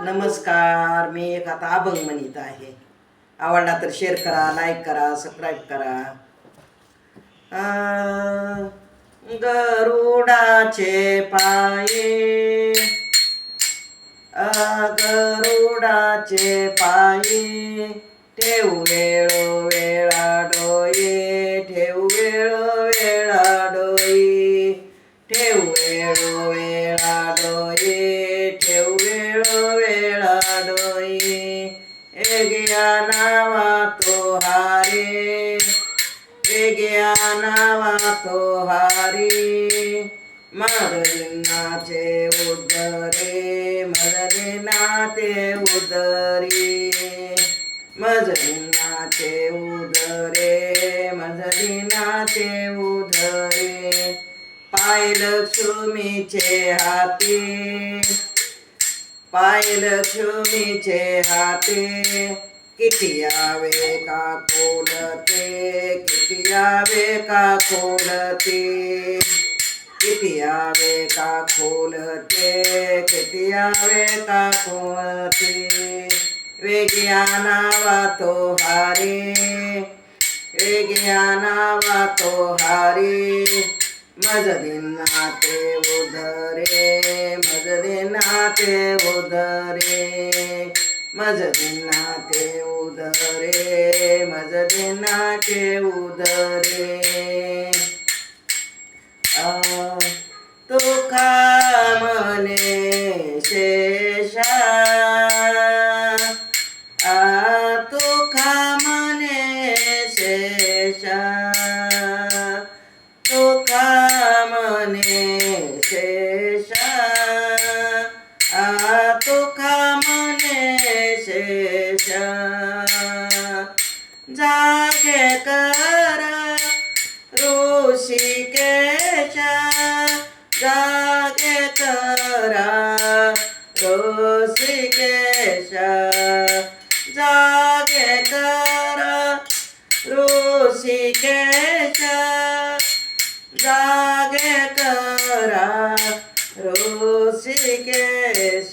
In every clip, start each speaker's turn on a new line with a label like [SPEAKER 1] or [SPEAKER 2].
[SPEAKER 1] नमस्कार मी एक आता अभंग म्हणत आहे. आवडला तर शेअर करा लाईक करा सबस्क्राईब करा. गरुडाचे पाये. गरुडाचे पाये ठेव वेळो नावा तो हारे. एग्या नावा तो हारी उदरे मदनाते उदरी. मजलिनाचे उदरे मजलिनाचे उदरे. पाय लक्ष्मीचे हाती. पाय लक्ष्मीचे हाती. किटिया वे का खोलते किटिया वे का खोलते किटिया वे का खोलते किटिया वे का खोलते वे ज्ञानावा तो हरे वे ज्ञानावा तो हरे मजदिना ते उधरे मजदिना ते उधरे। मजदिना नाते ઉદરે, મજદના કે ઉદરે. તો કામને શેષા. આ તો કામને શેષા. તો કામને શેષા. આ તો કામને શેષ. करा. ऋषिकेश जागे करा ऋषिकेश जागे करा ऋषिकेश जागे करा ऋषिकेश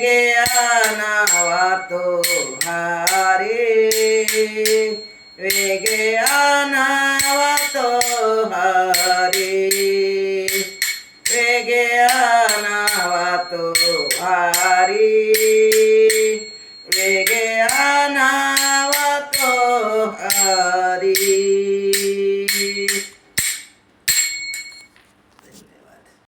[SPEAKER 1] ಗೆ ಅನವಾತು ಹಾರಿ ವೇಗೆ ಅನವಾತು ಹಾರಿ ವೇಗೆ ಅನವಾತು ಹಾರಿ ವೇಗೆ ಅನವಾತು ಹಾರಿ